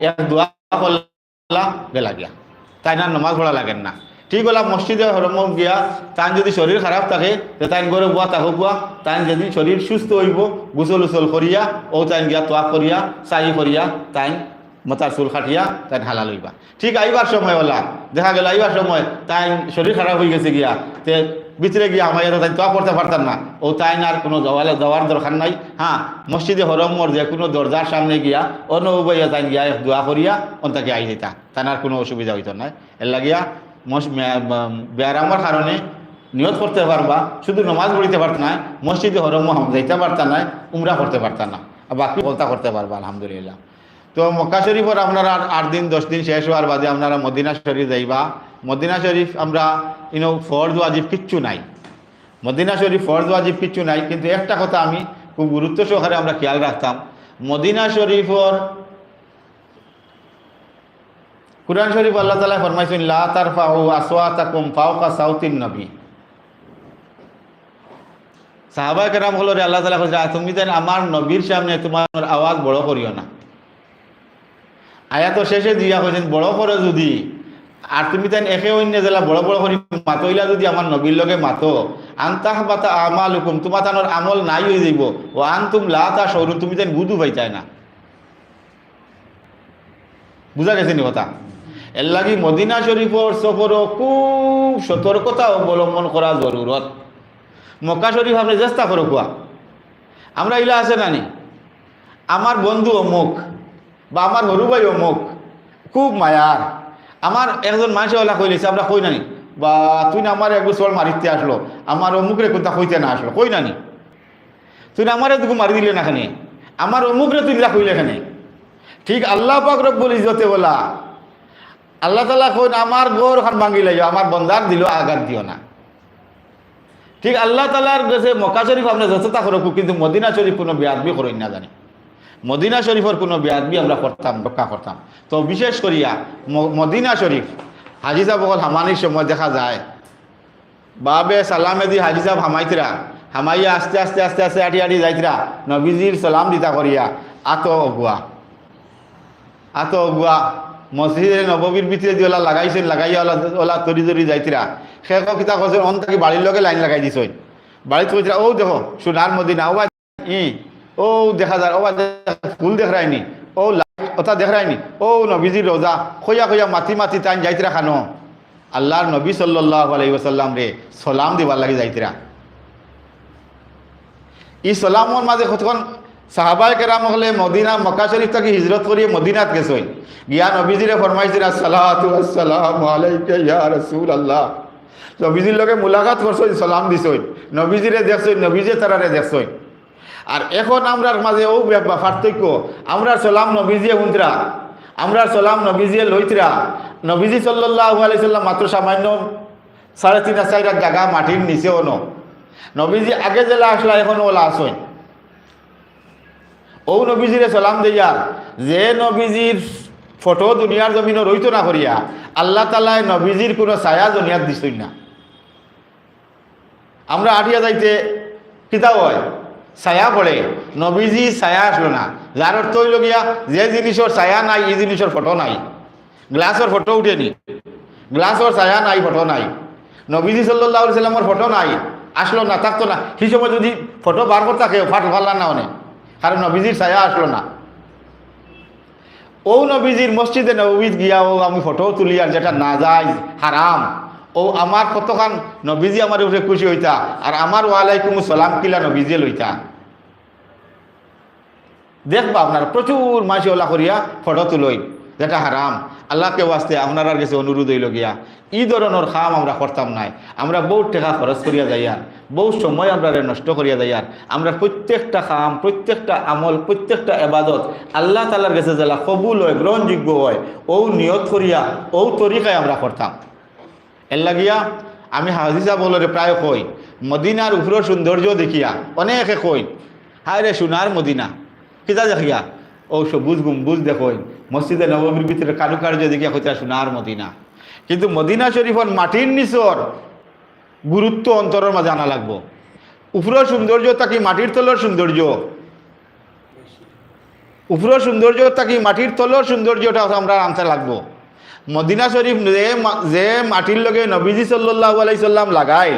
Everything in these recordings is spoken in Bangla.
এক দোয়া করলা বেলা গিয়া তাই না নমাজ পড়া লাগেন না। ঠিক হলা মসজিদে হরম গিয়া তাই যদি শরীর খারাপ থাকে তাই করে বুয়া তাকে বুয়া তাই যদি শরীর সুস্থ হইব গুসল উসল করিয়া ও তাই গিয়া তোয়া করিয়া চাই করিয়া তাই মতার চুল খাটিয়া তাই হালাল হইবা। ঠিক আইবার সময় হলা। দেখা গেল আইবার সময় তাই শরীর খারাপ হয়ে গেছে গিয়া। ভিতরে গিয়া আমার তাই তোয়া করতে পারতাম না। ও তাই না আর কোনো দেওয়ালে দেওয়ার দরকার নাই। হ্যাঁ মসজিদে হরমর যে কোনো দরজার সামনে গিয়া অন্য তাই গিয়া দোয়া করিয়া অন্তাকে আই দিতা। তাই আর কোনো অসুবিধা হইতো না। এর লাগিয়া ব্যায়ামের কারণে নিয়ত করতে পারবা। শুধু নমাজ পড়িতে পারত না মসজিদে হরম যাইতে পারতা না উমরা করতে পারতা না। বাকি বলতা করতে পারবা, আলহামদুলিল্লাহ। তো মক্কা শরীফর আপনারা আট দিন, দশ দিন শেষ হওয়ার বাদে আপনারা মদিনা শরীফ যাইবা। মদিনা শরীফ আমরা ইনো ফরজ ওয়াজিব কিচ্ছু নাই। মদিনা শরীফ ফরজ ওয়াজিব কিচ্ছু নাই, কিন্তু একটা কথা আমি খুব গুরুত্ব সহকারে আমরা খেয়াল রাখতাম। মদিনা শরীফর, কুরআন শরীফ আল্লাহ তালা ফরমাইছেন, লা তার ফাউ আসওয়াতাকুম ফাওকা সাউতিন নবী। সাহাবা কেরাম হলো রে, আল্লাহ তালা বলছে তুমি দেন আমার নবীর সামনে তোমার আওয়াজ বড় করিও না। আয়া তো শেষে দিয়া কইছেন বড় করে যদি আর তুমি তাই একে অন্য জেলা বড় বড় করি মাতইলা যদি আমার নবীর লগে মাতো। আন্তাহ বাতা আমাল হুকুম তোমার তানোর আমল নাই হয়ে যাইব ও আন তুম লা তা সরু তুমি তাই বুধু পাইতাই না। বুঝা গেছে নি কথা? এর লাগি মদিনা শরীফর সফরও খুব সতর্কতা অবলম্বন করা জরুরত মক্কা শরীফ আপনি চেষ্টা করো কোয়া আমরা ইলা আছে নানি আমার বন্ধু অমুক বা আমার হরু ভাই অমুক, খুব মায়ার আমার একজন মানুষ ওলা কইলিছে আমরা কই নানি? বা তুই না আমার এক বছর মারিতে আসলো, আমার অমুক রে কোনটা কইতে না আসলো, কই নানি? তুই না আমার এটুকু মারি দিলে না খানে? আমার অমুক রে তুই দিলা কইলে খানে? ঠিক আল্লাহ পাক রব্বুল ইজতে বলা, আল্লাহ তালা কইন, আমার গোর খান ভাঙি লাইও, আমার বন্দার দিল, আঘাত দিও না। ঠিক আল্লাহ তালার কাছে মক্কা শরীফ আমরা যতটা করো কিন্তু মদিনা শরীফ কোনো বেয়াদবি করেন না জানি। মদিনা শরীফের কোনো বেয়াদবি আমরা করতাম, রক্ষা করতাম। তো বিশেষ করিয়া মদিনা শরীফ, হাজি সাহেব অকল হামানির সময় দেখা যায়। বাবে সালামে দি হাজি সাহেব হামাইতরা, হামাইয়া আস্তে আস্তে আস্তে আস্তে আটি আটি যাইতরা, নবীজির সালাম দিতা করিয়া আত অগুয়া। আত অগুয়া, মসজিদে নববীর ভিতরে যে ওলা লাগাইছেন, লাগাইয়া ওলা ওলা তরি তরি যাইতরা। শেষ কিতা করছেন অন থাকি বাড়ির লগে লাইন লাগাই দিছেন। বাড়িতে কইতরা ও দেখো, সোনার মদিনা ও ই ও দেখা যায়, ও বা দেখ- ফুল দেখ রায়নি ও ওটা দেখ রায়নি ও নবীজির রোজা খোয়া খোয়া মাতি মাতি তাই যাইতরা খানো আল্লাহর নবী সাল্লাহ রে সালাম দিবার লাগি যাইতরা ই সালামর মাঝে কতক্ষণ সাহাবাই কেরাম হলে মদিনা, মক্কা শরীফ থেকে হিজরত করিয়ে মদিনাত গেছই গিয়া নবীজিরে ফরমাইছিল আসসালামু আলাইকা রাসূলুল্লাহ নবীজির লগে মুলাকাত করছই সালাম দিছই নবীজিরে দেখছই নবীজে তারারে দেখছই আর এখন আমরার মাঝে ও পার্থক্য আমরা সালাম নবীজিয়ে হুন্তরা আমরা সালাম নবীজিয়ে লইতরা। নবীজি সাল্লাল্লাহু আলাইহি সাল্লাম মাত্র সামান্য সাড়ে তিন চার জায়গা মাটির নিচেও ন নবীজি আগে জেলা আসলা, এখন ওলা আসই। ও নবীজিরে সালাম দিয়া যে নবীজির ফটো দুনিয়ার জমিনও রইত না করিয়া, আল্লাহ তালায় নবীজির কোনো ছায়া দুনিয়ার দিছই না। আমরা আটিয়া যাইতে কিতা হয়। ছায়া পড়ে নবীজি ছায়া আসলো না। যার অর্থ হইল গিয়া, যে জিনিসের ছায়া নাই এই জিনিসের ফটো নাই। গ্লাসের ফটো উঠেনি গ্লাসের ছায়া নাই, ফটো নাই। নবীজি সাল্লাহ সাল্লামের ফটো নাই। আসলো না থাকতো না। সেই সময় যদি ফটো বার করতে থাকে, ফাট ফাল্লা না অনেক কারণ নবীজির ছায়া আসলো না। ও নবীজির মসজিদে নবীজ গিয়া ও আমি ফটো তুলি আর যেটা না যাই হারাম ও আমার কতখান নবীজি আমার উপরে খুশি হইতা। আর আমার ওয়ালাইকুম সালাম কিলা নবীজি লইতা। দেখবা আপনার প্রচুর মাসি ওলা করিয়া ফটো তুলই। যেটা হারাম। আল্লাহকে ওয়াস্তে আপনার কাছে অনুরোধ হইল গিয়া। ই ধরনের খাম আমরা করতাম নাই। আমরা বহুত টাকা খরচ করিয়া যাইয়ার বহু সময় আমরা নষ্ট করিয়া যাইয়ার আমরা প্রত্যেকটা খাম, প্রত্যেকটা আমল, প্রত্যেকটা এবাদত আল্লাহ তালার কাছে জেলা কবুল হয়, গ্রহণযোগ্য হয়, ও নিয়ত করিয়া, ও তরিকায় আমরা করতাম। এর লাগিয়া আমি হাজিসা বলরে প্রায় কই, মদিনার উপরের সৌন্দর্য দেখিয়া অনেকে কই হায় রে সোনার মদিনা। কিতা দেখিয়া ও সবুজ গুম্বুজ দেখই। মসজিদে নবমীর ভিতরে কারুকার্য দেখিয়া কইতা সোনার মদিনা। কিন্তু মদিনা শরীফর মাটির নিচর। গুরুত্ব অন্তরের মাঝে আনা লাগবো। উপরের সৌন্দর্য তাকে মাটির তলের সৌন্দর্য। উপরের সৌন্দর্য থাকি মাটির তলের সৌন্দর্যটা আমরা আনতে লাগবো। মদিনা শরীফ যে যে মাটির লগে নবীজি সাল্লাহ আলাইসাল্লাম লাগাই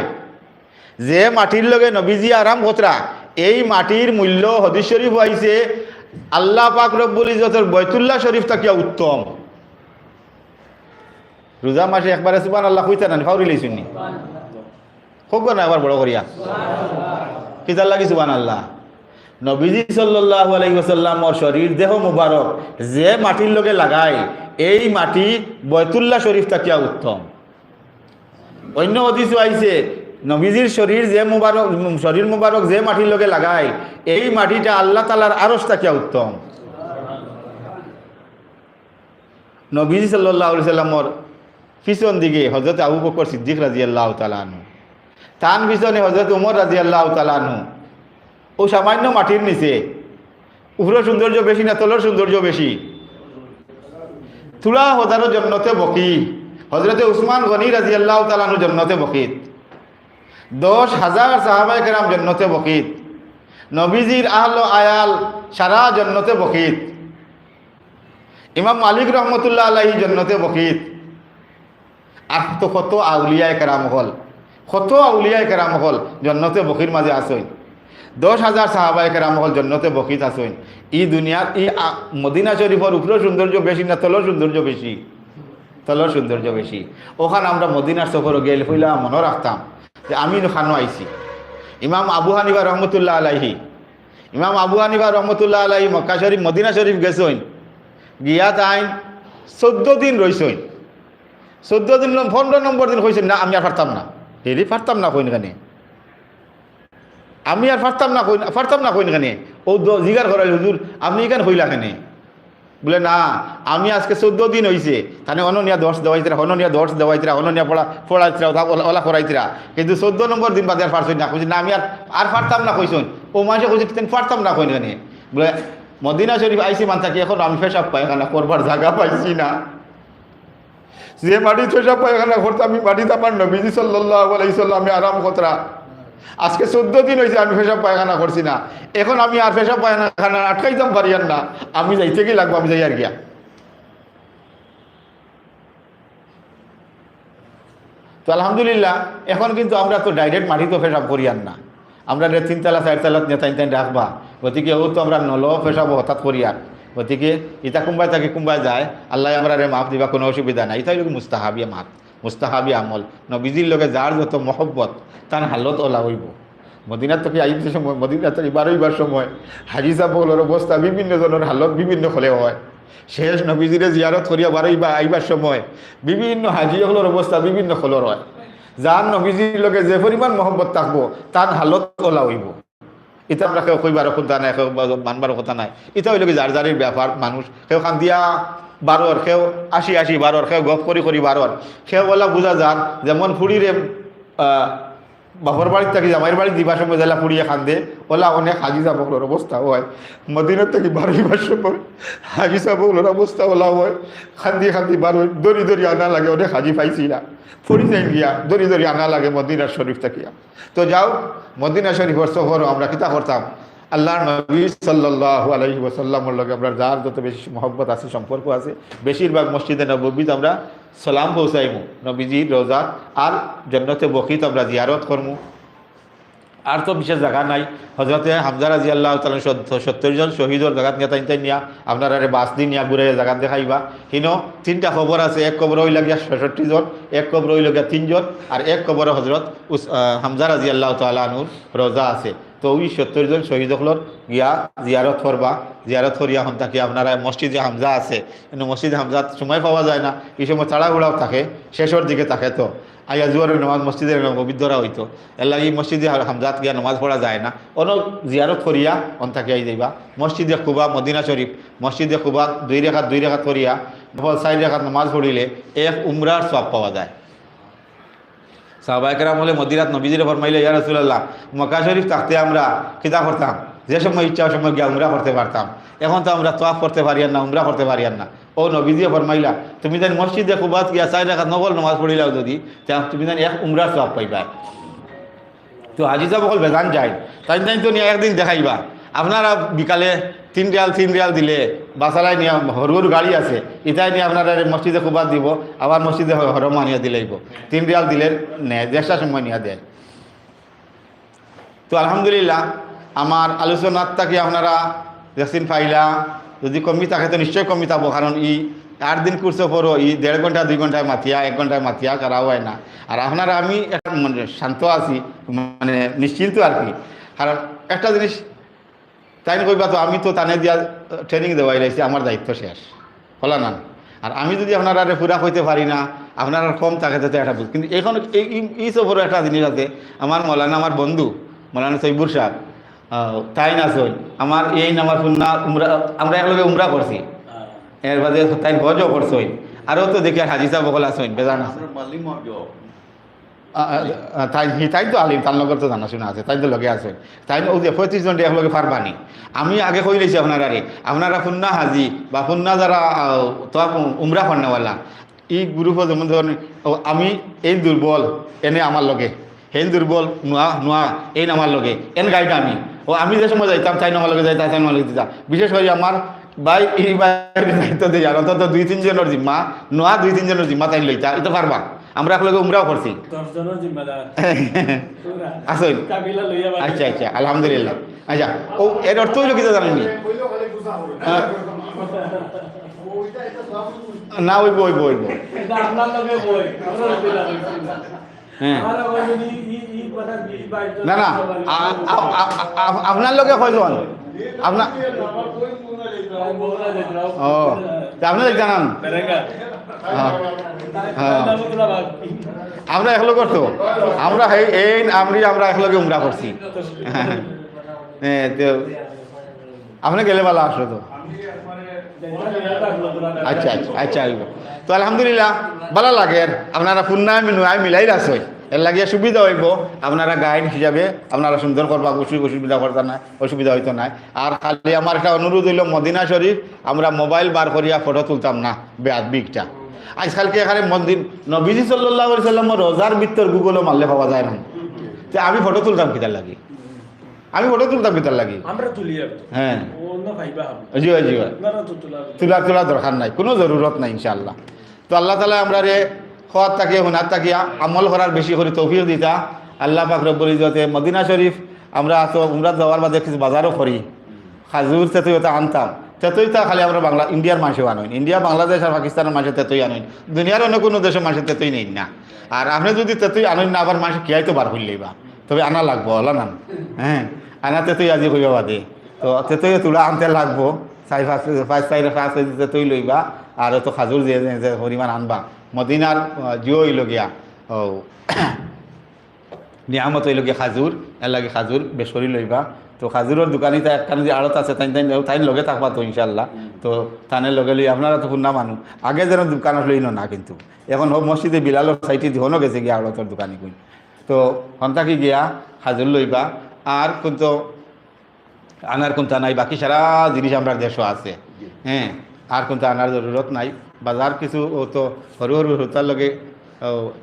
যে মাটির লগে নবীজি আরাম খতরা এই মাটির মূল্য হদিস শরীফ হয়েছে আল্লাহ পাক রব্বুল ইজতের বৈতুল্লাহ শরীফ তাকিয়া উত্তম। রোজা মাসে একবারে সুবান আল্লাহ কইতে না, ফাউরি লইছুনি হোক না, একবার বড় করিয়া। কিতার লাগি সুবান আল্লাহ নবীজি সাল্লাহ আলাইসাল্লামর শরীর দেহ মুবারক যে মাটির লগে লাগায়, এই মাটি বয়তুল্লাহ শরীফ তাকিয়া উত্তম। অন্য হদিস আইছে নবীজির শরীর যে মুবারক, শরীর মুবারক যে মাটির লগে লাগায়, এই মাটিটা আল্লাহ তালার আরস তাকিয়া উত্তম। নবীজি সাল্লাহ সাল্লামর পিছন দিকে হজরত আবু বকর সিদ্দিক রাজি আল্লাহ তালানু তান পিছনে হজরত উমর রাজি আল্লাহ তালানু ও সামান্য মাটির নিচে। উপরের সৌন্দর্য বেশি না তলের সৌন্দর্য বেশি? তুলা হজারো জন্মতে বকি হজরতে উসমান গনি রাজি আল্লাহ তালানু জন্মতে বকিত দশ হাজার সাহাবাই কেরাম জন্নতে বকিত। নবীজির আহল আয়াল সারা জন্নতে বকিত। ইমাম মালিক রহমতুল্লাহ আলাহি জন্নতে বকিত। আর তো কত আউলিয়ায় কেরাম হল। কত আউলিয়ায় কেরাম হল জন্নতে বকির মাঝে আসইন। দশ হাজার সাহাবায় কেরাম হল জন্নতে বকিত আসইন। ই দুনিয়ার, ই মদিনা শরীফের উপরের সৌন্দর্য বেশি না তলের সৌন্দর্য বেশি? তলের সৌন্দর্য বেশি। ওখানে আমরা মদিনার সফর গেলে হইলা মনে রাখতাম। যে আমি খানো আইছি। ইমাম আবু হানিবা রহমতুল্লাহ আলাইহি। ইমাম আবু হানিবা রহমতুল্লাহ আলাইহি মক্কা শরীফ, মদিনা শরীফ গেছইন গিয়া তাইন চোদ্দ দিন রইছইন চোদ্দ দিন পনেরো নম্বর দিন কইছেন, না, আমি আর পারতাম না। ডেলি পারতাম না কইন কেনে? আমি আর পারতাম না কইন, পারতাম না কইন কেনে? ও জিগার করাইল, হুজুর, আপনি এখানে হইলা কেনে? বলে, না, আমি আজকে চোদ্দ দিন হয়েছে তাহলে অননিয়া দশ দেওয়াইতরা, অননিয়া দশ দেওয়াইতরা, অননিয়া পড়া, পড়াইতরা, ওলা- করাইতরা কিন্তু চোদ্দ নম্বর দিন বাদে আর পারছই না। কইছি, না, আমি আর আর পারতাম না কইছুন। ও মানুষে কইছে তেন পারতাম না কইন বলে, মদিনা শরীফ আইসি মান থাকি, এখন আমি পেশাব পায়খানা করবার জায়গা পাইছি না। যে মাটি পেশাব পায়খানা করতে, আমি মাটিতে আমার নবীজি সাল্লাহ আমি আরাম কতরা আজকে চোদ্দ দিন হয়েছে আমি পেশাব পায়খানা করছি না। এখন আমি আর পেশাব পায়খানা আটকাইতাম পারি আর না। আমি যাইতে কি লাগবো? আমি যাই আর গিয়া। তো আলহামদুলিল্লাহ, এখন কিন্তু আমরা তো ডাইরেক্ট মাটিতে পেশাব করি আর না। আমরা তিনতলা চারতলা নেতাইন তাইন রাখবা। গতিকে ও তো আমরা নল পেশাব হঠাৎ করি আর গতিকে ইতা কোনবাই থাকে কোনবাই যায়। আল্লাহ আমরা রে মাফ দিবা, কোনো অসুবিধা নাই। লোক মুস্তাহাবিয়া মাত মুস্তাহাবি আমল। নবীজির লগে যার যত মহব্বত তার হালত ওলা হইব মদিনার থেকে আইতে সময় মদিনার থেকে বারো ইবার সময়। হাজি সাহেবগুলোর অবস্থা বিভিন্ন জনের হালত বিভিন্ন হলে হয়। শেষ নবীজিরে জিয়ারত করিয়া বারো ইবা আইবার সময়। বিভিন্ন হাজিগুলোর অবস্থা বিভিন্ন হলর হয়। যার নবীজির লগে যে পরিমাণ মহব্বত থাকব তার হালত ওলা হইব এটা আমরা কেউ কইবার নাই কেউ মানবার কথা নাই। এটা হইল কি যার যারির ব্যাপার মানুষ কেউ খান দিয়া বারোর কেউ আসি আশি বারোর কেউ গপ করি করি বারোর কেউ বলা বোঝা যান যেমন ফুড়িরে বাপর বাড়ির থেকে জামাইয়ের বাড়ি দিবার সময় জেলা পুড়িয়ে খান্দে। ওলা অনেক হাজি সাবকলোর অবস্থা হয়। মদিনার থেকে বারো দিবার সময় হাজি সাবকলোর অবস্থা ওলা হয়। খান্দি খান্দি বারো দড়ি দড়ি আনা লাগে অনেক হাজি পাইছি না। ফুড়ি যাই গিয়া দড়ি দড়ি আনা লাগে মদিনার শরীফ থাকিয়া। তো যাও, মদিনা শরীফর সফর আমরা কিতা করতাম আল্লাহর নবী সাল্লাহ আলহি ওসাল্লামর লগে আমরা যার যত বেশি মহব্বত আছে সম্পর্ক আছে বেশিরভাগ মসজিদে নবীত আমরা সালাম পৌঁছাইমু নবীজির রোজাত আর জন্নতে বকিত আমরা জিয়ারত করমু। আর তো বিশেষ জায়গা নাই। হজরতে হামজা রাজি আল্লাহ তালা সত্তর জন শহীদর জায়গাত নিয়ে তাই তাই নিয়া আপনারা বাস দিন নিয়া ঘুরে জায়গাত দেখাইবা। হিনো তিনটা খবর আছে এক কবর হইল গিয়া ছেষট্টি জন এক কবর হইল গিয়া তিনজন আর এক কবর হজরত উস আহ, হামজা রাজি আল্লাহ তালানুর রোজা আছে। তো ওই সত্তর জন শহীদ হলর গিয়া জিয়ারত করবা। জিয়ারত করিয়া হন তাকে আপনারা মসজিদে হামজা আছে। কিন্তু মসজিদে হামজা সময় পাওয়া যায় না। এই সময় তাড়াহুড়াও থাকে। শেষের দিকে থাকে তো। আইয়া জুয়ারের নামাজ মসজিদের বৃদ্ধরা হইতো এলা এই মসজিদে হামজাত গিয়া নামাজ পড়া যায় না। অন জিয়ারত করিয়া অন থাকে আই যাইবা। মসজিদে কুবা মদিনা শরীফ মসজিদে কুবা দুই রেখাত দুই রেখাত করিয়া চার রেখাত নামাজ পড়িলে এক উমরার সব পাওয়া যায়। সাহবাইকেরাম হলে মদিরাত নবীজিরে ফরমাইলে, ইয়া রাসূলুল্লাহ, মক্কা শরীফ থাকতে আমরা কিতা করতাম? যে সময় ইচ্ছা সময় গিয়া উমরা করতে পারতাম। এখন তো আমরা তোয়াফ করতে পারি না, উমরা করতে পারি না। ও নবীজি ফরমাইলা, তুমি যেন মসজিদে কুবাত গিয়া চাই রাখাত নকল নমাজ পড়িলাও যদি তুমি যেন এক উমরার তোয়াফ পাইবা। তো হাজি সাহেব অকল বেজান যায়। তাই তাই তো একদিন দেখাইবা। আপনারা বিকালে তিন রিয়াল তিন রিয়াল দিলে বাসালাই নিয়ে হরু হরু গাড়ি আছে ইতাই নিয়ে আপনারা মসজিদে কুবাদ দিব, আবার মসজিদে হরম আনিয়ে দিলেইব তিন রিয়াল দিলে নেয় দেড়টা সময় নিয়ে দেয়। তো আলহামদুলিল্লাহ, আমার আলোচনার তাকে আপনারা দেখছেন ফাইলা, যদি কমি থাকে তো নিশ্চয় কমি থাকব, কারণ ই আট দিন কুরসে পড়ো, ই দেড় ঘণ্টা, দুই ঘন্টায় মাতিয়া, এক ঘন্টায় মাতিয়া করা হয় না। আর আপনারা আমি মানে শান্ত আছি মানে নিশ্চিন্ত আর কি। কারণ একটা জিনিস তাই কইবা তো আমি তো তানে দিয়া ট্রেনিং দেওয়াই রয়েছি আমার দায়িত্ব শেষ। হলা না। আর আমি যদি আপনারা পুরা কইতে পারি না আপনারা কম থাকে তো একটা বুঝ। কিন্তু এখন এই সফর একটা জিনিস আছে আমার মৌলানা আমার বন্ধু মৌলানা সৈবুর সাহেব তাই না সই আমার এই আমার পুন্না উমরা আমরা একলগে উমরা করছি। এর বাদে তাই গজও করছই আরও তো দেখি হাজি সাহেব বকল আসইন বেজান আছে। তাই হি- তাই তো আলিম, তার লগর তো জানাশোনা আছে তাই তো লগে আছে। তাই ও যে পঁয়ত্রিশ জন একলগে পারবানি আমি আগে কই লেছি আপনারা রে আপনারা ফুন্না হাজি বা ফুন্না যারা তো উমরা ফান্নাওয়ালা এই গ্রুপ যেমন ধরুন ও আমি এই দুর্বল এনে আমার লগে। হেন দুর্বল নোয়া নোয়া এই আমার লগে। এন গাইড আমি। ও আমি যে সময় যাইতাম, তাই আমার লগে যাইতাম তাই আমার লগে দিতাম বিশেষ করে আমার ভাই এই ভাইয়ের দায়িত্ব দিয়ে জানো তো দুই তিনজনের জিম্মা নোয়া দুই তিনজনের জিম্মা তাই লইতা এটা পারবা আমরা একলগে উমরাও করছি। বাড়ি। আচ্ছা আচ্ছা আলহামদুলিল্লাহ। আচ্ছা ও এর অর্থ হইল কিছু জানেননি হ্যাঁ। না ওইব ওইব ওইব। হ্যাঁ। না না আপনার লগে কয়জন? আপনার। ও জানান। হ্যাঁ। হ্যাঁ। আমরা একলগে করতো আমরা এই এই আমি আমরা একলগে উমরা করছি হ্যাঁ তো আপনি গেলে ভালো আসলো তো আচ্ছা আচ্ছা আচ্ছা তো আলহামদুলিল্লাহ, ভালো লাগে আপনারা পূর্ণায় মিলাই রাখছই এর লাগিয়ে সুবিধা হইব। আপনারা গাইড হিসাবে আপনারা সুন্দর করবা অসু- অসুবিধা করতে না অসুবিধা হইতো না আর খালি আমার একটা অনুরোধ হইল মদিনা শরীফ আমরা মোবাইল বার করিয়া ফটো তুলতাম না বিগটা। আজকালকে এখানে মন্দির নবীজি সাল্লাহ সাল্লাম রোজার ভিতর গুগলও মারলে পাওয়া যায় না। তো আমি ফটো তুলতাম কিতার লাগি। আমি ফটো তুলতাম কিতার লাগি। হ্যাঁ। জিও জিও তোলা তোলা দরকার নাই কোনো জরুরত নাই ইনশাল্লাহ তো আল্লাহ তালা আমরা রে খোয়ার তাকিয়ে হুনার তাকিয়া আমল করার বেশি করে তৌফিক দিতা আল্লাহ পাক রব্বুল ইজতে মদিনা শরীফ আমরা তো উমরা যাওয়ার বাদে কিছু বাজারও করি। খাজুর তেতই ওটা আনতাম। তেতইটা খালি আমরা বাংলা ইন্ডিয়ার মানুষও আনুন ইন্ডিয়া বাংলাদেশ আর পাকিস্তানের মানুষের তেতই আনুন দুনিয়ার অন্য কোনো দেশের মানুষের তেতই নেই না। আর আপনি যদি তেতই আনুন না, আবার মানুষ কিয়াই তো বার করলেই বা তবে আনা লাগবো, হলো না? হ্যাঁ? আনা তেতই আজি কইবা বাদে। তো তেতই তুলা আনতে লাগবো। চাই পাঁচ পাঁচ চাই পাঁচ তেতই লইবা। আর তো খাজুর যে পরিমাণ আনবা। মদিনার জিও হইল গিয়া ও নিয়ামত হইল গিয়া খাজুর এর লাগে খাজুর বেশ করে লইবা। তো খাজুরের দোকানিতে একখানে যে আড়ত আছে তাই তাই তাই লগে থাকবা তো ইনশাল্লাহ তো তানের লগে লই আপনারা তো শুননা মানুষ আগে যেন দোকানত লইন না কিন্তু। এখন হোক মসজিদে বিলালোর সাইটে দিহনও গেছে গিয়া আড়তর দোকানি কই তো হন্তাকি গিয়া খাজুর লইবা। আর কিন্তু আনার কোনটা নাই, বাকি সারা জিনিস আমরা দেশও আছে। হ্যাঁ আর কোনটা আনার জরুরত নাই। বাজার কিছু ও তো সরু সরু হতার লগে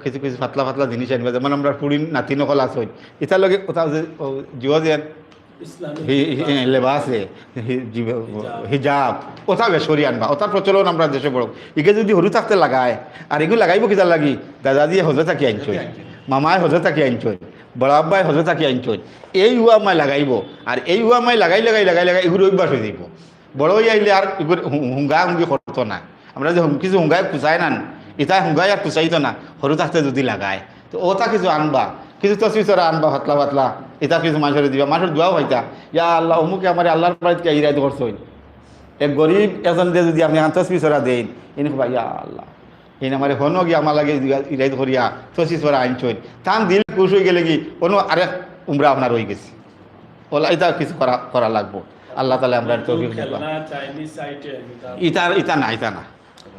কিছু কিছু পাতলা পাতলা জিনিস আনবা যেমন আমরা পুরী নাতি নকল আছে। ইটার লগে কোথাও যে জিও যে লেবাসে হিজাব। ওটা বেশ করি আনবা। ওটার প্রচলন আমরা দেশে বড় ইকে যদি সরু থাকতে লাগায় আর এগুলো লাগাইব কিতা লাগি? দাদা দিয়ে হজে থাকি আনছই মামায় হজে থাকি আনছই বড় আব্বাই হজে থাকি আনছই এই হুয়া মাই লাগাইব। আর এই হুয়া মাই লাগাই লাগাই লাগাই লাগাই এগুলো অভ্যাস হয়ে যাইব বড় হয়ে আইলে আর হুঙ্গা হুঙ্গি করতো না। আমরা যে কিছু হুঙ্গায় কুচাই না ইটা হুঙ্গাই আর কুচাইতো না সরু থাকতে যদি লাগায়, তো ওটা কিছু আনবা। কিছু তসবিচরা আনবা পাতলা পাতলা এটা কিছু মানুষের দিবা। মানুষের দোয়াও হইতা ইয়া আল্লাহ, অমুকে আমার আল্লাহর বাড়িতে ইরাইতে করছই এক গরিব এজন দিয়ে যদি আপনি তসবিচরা দেন এনে কবা, ইয়া আল্লাহ এই আমার হনো গিয়ে আমার লাগে ইরাইত করিয়া তসবিচরা আনছই তান দিল খুশ হয়ে গেলে কি, কোনো আরেক উমরা আপনার হয়ে গেছে। ওলা এটা কিছু করা করা লাগবো। আল্লাহ তালা আমরা তৌফিক ইতা ইতা না ইতা না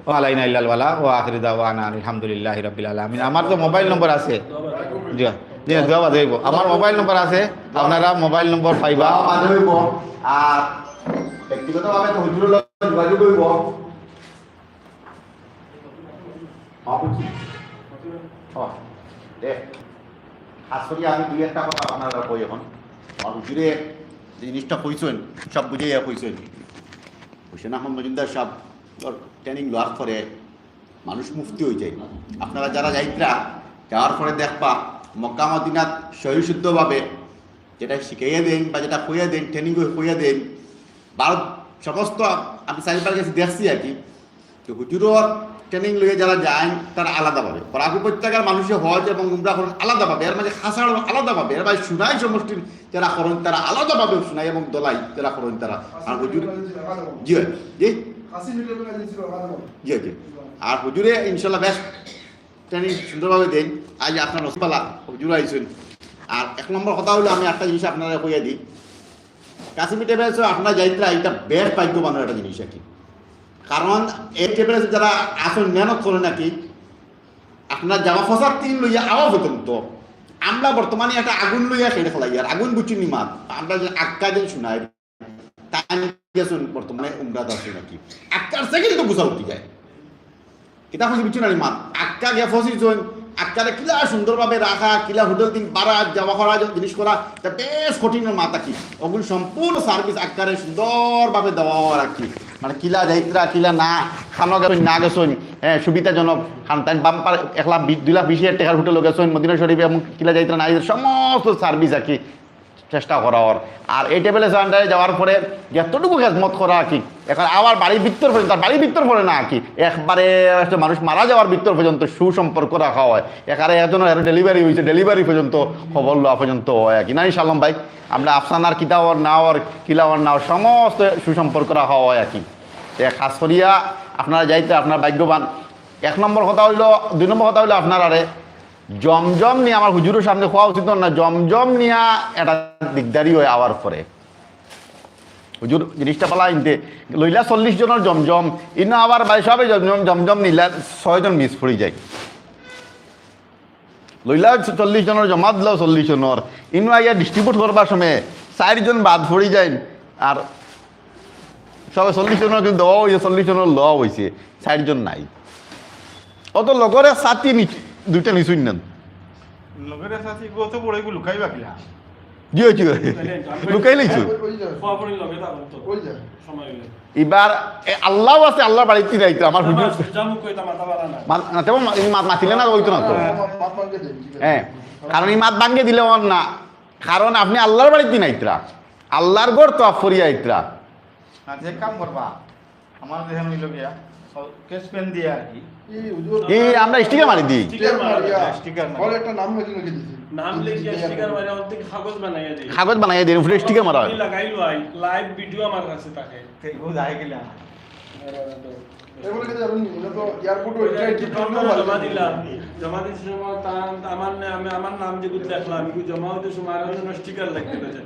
ও আলাইনা ইল্লালওয়ালা ও আখরি দাওয়ানা আলহামদুলিল্লাহ রাব্বিল আলামিন। আমার তো মোবাইল নম্বর আছে। জি জি দেওয়া দেব আমার মোবাইল নম্বর আছে। আপনারা মোবাইল নম্বর পাইবা। আর ব্যক্তিগতভাবে তো হুজুরের লগত যোগাযোগ কৰিব অ বুঝছি অ দে। খাস করি আমি দুই একটা কথা আপনারা কই এখন। আর হুজুরে জিনিসটা কইছেন, সব বুঝাইয়া কইছেন। হোসেন আহমদ মজুমদার সব ট্রেনিং লওয়ার পরে মানুষ মুফতি হয়ে যায়। আপনারা যারা যাইত্রা, যাওয়ার পরে দেখবা মক্কা মদিনাত সহিশুদ্ধভাবে যেটা শিখাইয়া দেন বা যেটা কইয়া দেন ট্রেনিং কইয়া দেন, ভারত সমস্ত, আমি চারিবার কাছে দেখছি আর কি তো হুজুরর ট্রেনিং লইয়ে যারা যায় তারা আলাদাভাবে পরাগ উপত্যকার মানুষের হজ এবং উমরা করেন আলাদাভাবে এর মাঝে খাসার আলাদাভাবে এর মাঝে শুনাই সমষ্টির যারা করেন, তারা আলাদাভাবে শুনাই এবং দলাই যারা করেন, তারা আর হুজুর জি জি জি। জি আর হুজুরে ইনশাল্লাহ বেশ ট্রেনিং সুন্দরভাবে দেন। আজ আপনার নসবালা হুজুর আইসেন আর এক নম্বর কথা হলো, আমি একটা জিনিস আপনারা কইয়া দিই। কাশ্মীর টেবিলস আপনারা যাইত্রা এটা বেশ ভাগ্যবানের একটা জিনিস আর কি। কারণ এই টেবিলস যারা আসল মেহনত করে নাকি, আপনার জামা ফসার তিন লইয়া আওয়া পর্যন্ত আমরা বর্তমানে একটা আগুন লইয়া সেটা খেলাই আর আগুন বুঝি নিমাত আমরা যে আক্কা যে শুনাই তাই বর্তমানে উমরাত আছে নাকি। আক্কার সেকেন্ড তো গুছা উঠি যায়। কিতা খুশি বুঝছি না মাত। আক্কা গিয়া ফসিছেন আক্কারে কিলা সুন্দরভাবে রাখা, কিলা হোটেল দিন বাড়া যাওয়া করা জিনিস করা তা বেশ কঠিনের মাথা কি ওগুলো সম্পূর্ণ সার্ভিস আক্কারে সুন্দরভাবে দেওয়া রাখি মানে কিলা যাইত্রা, কিলা না খানো গেছেন না গেছেন হ্যাঁ সুবিধাজনক। খান তাই বাম্পার এক লাখ দুই লাখ বিশ হাজার টাকার হোটেল গেছেন মদিনা শরীফ এবং কিলা যাইত্রা না সমস্ত সার্ভিস আর কি চেষ্টা করা ওর আর এই টেবিলে সান্ডারে যাওয়ার পরে যতটুকু খেজমত করা কি, এখন আবার বাড়ির ভিতর পর্যন্ত, আর বাড়ির ভিতর পড়ে না কি, একবারে মানুষ মারা যাওয়ার ভিতর পর্যন্ত সুসম্পর্ক রাখা হয়। এখানে একজন ডেলিভারি হয়েছে ডেলিভারি পর্যন্ত খবর লওয়া পর্যন্ত হয় কি। নাই সালাম ভাই, আমরা আফসানার কিতাওয়ার নাওয়ার কিলাওয়ার নাও সমস্ত সুসম্পর্ক রাখা হয় আর কি। খাস করিয়া আপনারা যাইতে, আপনার ভাগ্যবান। এক নম্বর কথা হইল, দুই নম্বর কথা হইল আপনার আরে জমজম নিয়ে আমার হুজুরের সামনে খাওয়া উচিত না, জমজম নিয়ে এটা দিকদারি হয় আওয়ার পরে। হুজুর, জিনিসটা পালা ইনতে লইলা চল্লিশ জনের জমজম, ইনো আবার বাই সবে জমজম জমজম নিলা ছয়জন মিস পড়ি যায়। লইলা চল্লিশ জনের জমা দিলাও চল্লিশ জনের, ইনো আইয়া ডিস্ট্রিবিউট করবার সময় চারজন বাদ পড়ি যায়। আর সবে চল্লিশ জনের কিন্তু দেওয়া হয়েছে চল্লিশ জনের লওয়া হয়েছে চারজন নাই। অত লগরে ছাতি নি- দুইটা নেন হইলে। এবার আল্লাহ আছে আল্লাহ বাড়িতে যাইতো আমার না মাতিলে তো? হ্যাঁ। কারণ এই মাত ভাঙ্গে দিলে না। কারণ আপনি আল্লাহর বাড়িতে নাইতরা আল্লাহর গড় তো আফরিয়া আইতরা কাম করবা আমার দেখেন কেস পেন দিয়ে আর কি। এই আমরা স্টিকার মারি দিই। নাম লিখে স্টিকার মারি। অর্ধেক কাগজ বানাইয়া দিই। কাগজ বানাই দিই উপরে স্টিকার মারা হয়। লাইভ ভিডিও আমার কাছে থাকে। আমার। আমি আমার নাম যে গুলো লেখলাম আমি জমা হতে সময় স্টিকার লাগতে গেছে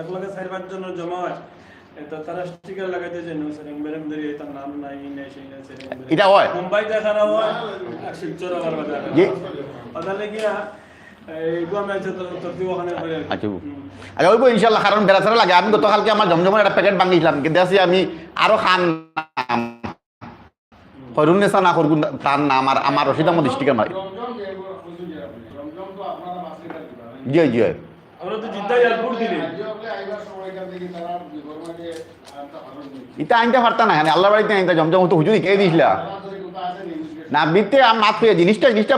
এক লগে চার পাঁচ জনের জমা হয়। এটা হয়? মুম্বাই দেখানো হয় শিলচর আবার বাজার। গিয়া আচ্ছা আচ্ছা। ওইব ইনশাল্লাহ কারণ বেড়া ছাড়া লাগে। আমি গতকালকে আমার জমজমের একটা প্যাকেট বানিয়েছিলাম কিন্তু দেখছি আমি আরও খান হরুন নেশা না করুন তার নাম আর আমার রশিদ আহমদ স্টিকার মারি জি জি। ইটা আইনটা পারতা না আল্লাহ বাড়িতে আইনটা জমজম তো হুজুরি কে দিছিলা? না বিতে আর মাত্র জিনিসটা জিনিসটা